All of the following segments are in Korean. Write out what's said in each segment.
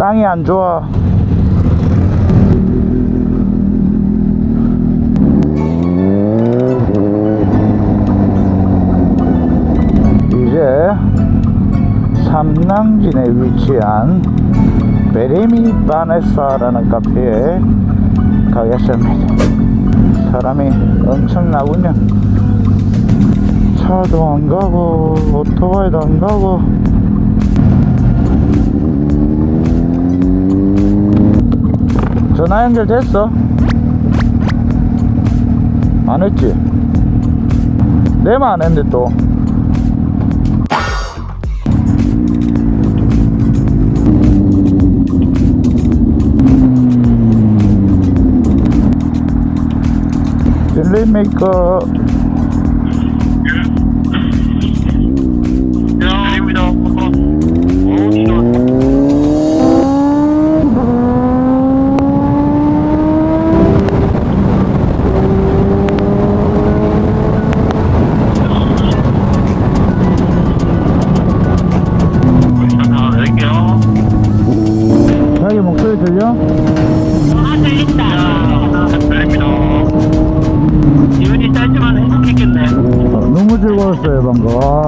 땅이 안 좋아. 이제 삼낭진에 위치한 베레미 바네사라는 카페에 가겠습니다. 사람이 엄청나군요. 차도 안 가고 오토바이도 안 가고 전화 연결 됐어? 안 했지? 내만 안 했는데 또 딜레이 메이커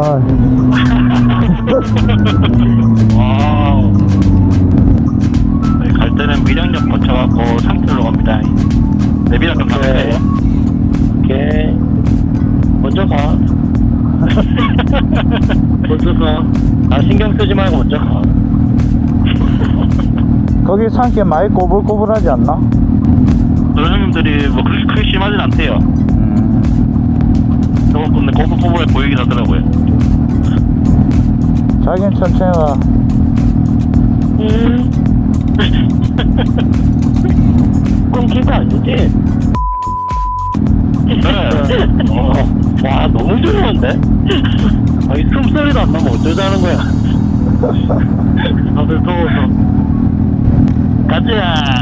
방금 아, 와우. 네, 갈 때는 밀양역 거쳐갖고 상태로 갑니다. 내비랑 가세요. 오케이. 먼저 가. 먼저 가. 아, 신경 쓰지 말고 먼저 가. 거기 산게 많이 꼬불꼬불하지 않나? 그런 형님들이 뭐 그렇게 크게 심하진 않대요. 음, 저거 근데 꼬불꼬불해 보이긴 하더라고요. 자기는 천천히 가 음. 끊기가 아니지? 네. 어, 와, 너무 좋은데? 아니, 숨소리도 안 나면 어쩌자는 거야. 다들 더워서. 가자!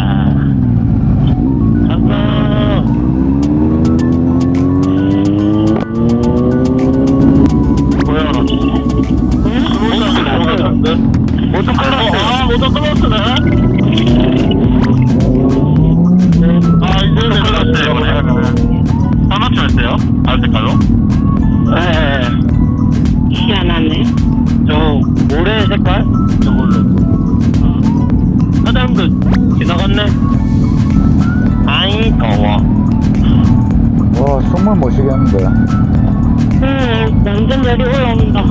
쳤어요? 알 색깔로? 네. 희한하네. 저 모래 색깔? 저걸로. 사장도 지나갔네. 아이 더워. 와못 쉬겠는데 음, 완전 열이 올라온다.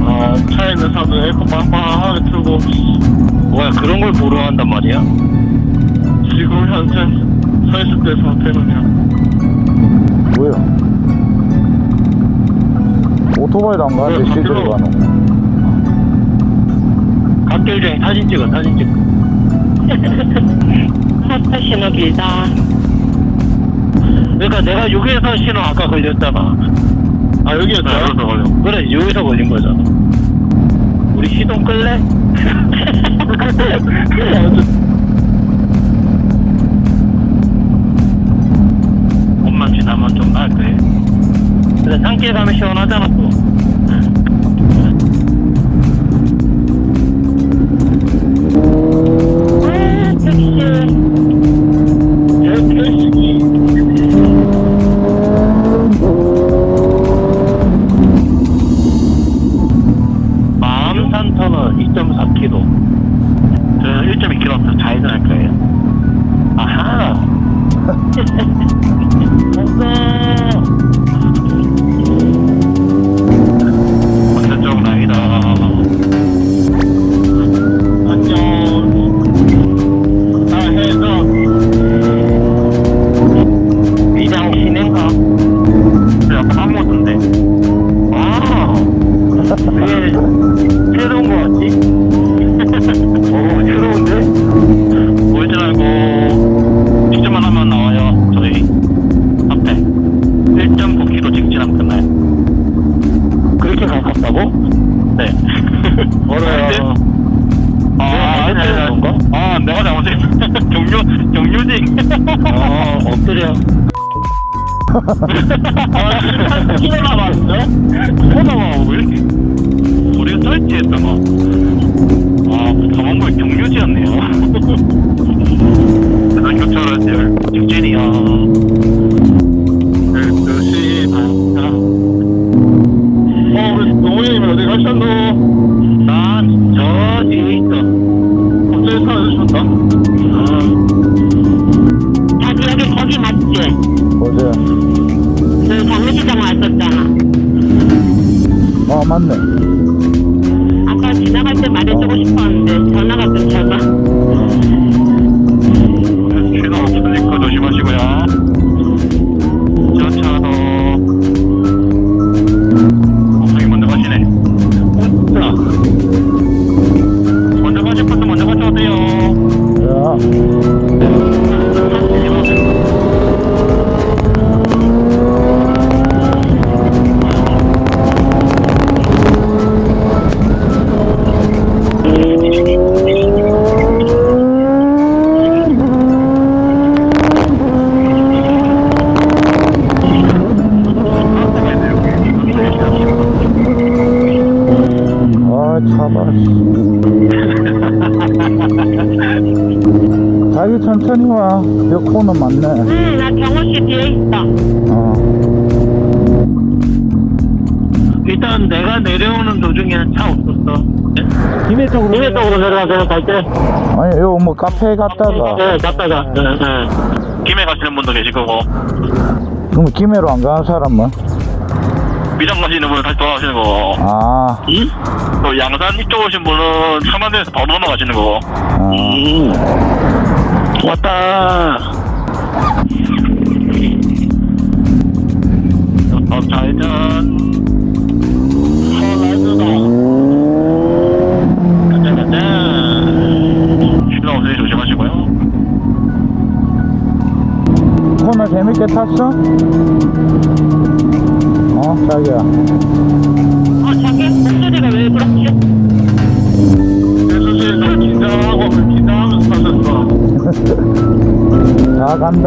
어 차에 있는 사람들 에어컨 빵빵하게 틀고 뭐야 그런 걸 보러 한단 말이야? 지금 현재 서 있을 때 상태는요. 뭐야 오토바이도 안 가는데 네, 밖으로. 가노 각결쟁이 사진 찍어 사진 찍어. 하트 신호 길다. 그러니까 내가 여기에서 신호 아까 걸렸잖아. 아 여기에서 여기서 걸려. 그래 여기서 걸린 거잖아. 우리 시동 끌래? 근데 산길 가면 시원하잖아 또. 아, 택시. 아, 키에 남았는데? 보다가 왜 이렇게 소리가 짧지 했다가. 아, 강원도에 경유지였네요. 대단 교차를 했어요. 직진이야. 아까 자기 천천히 와. 여기 코너 많네. 응, 나 경호 씨 뒤에 있어. 어. 일단 내가 내려오는 도중에 차 없었어. 김해 쪽으로 김해 쪽으로 내려가세요, 갈 때. 아니, 여기 뭐 카페 갔다가. 네, 갔다가. 네, 네. 김해 가시는 분도 계실 거고, 그럼 김해로 안 가는 사람은? 미장 가시는 분은 다시 돌아가시는 거고, 아, 응? 또 양산 이쪽 오신 분은 삼만대에서 바로 넘어가시는. 아. 음. 왔다. 어, 좌회전. 가자, 가자. 신호 없으니 조심하시고요. 코너 재밌게 탔어? 어, 자기야. 어, 자기 목소리가 왜 그렇지? 대수실에서 긴장하고, 긴장하면서 타셨어. 다 간다.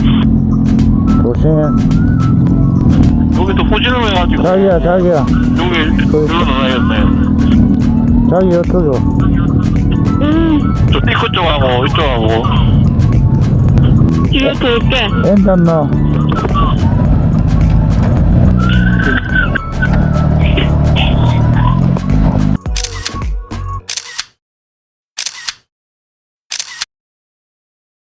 주차해야겠네요. 조심. 여기 또 후진으로 해가지고. 자기야, 자기야. 여기, 여기로 넣어야겠네. 자기 여쭤줘. 음, 저 띠크 쪽하고, 이쪽하고. 뒤에 돌게. 엔단 넣어.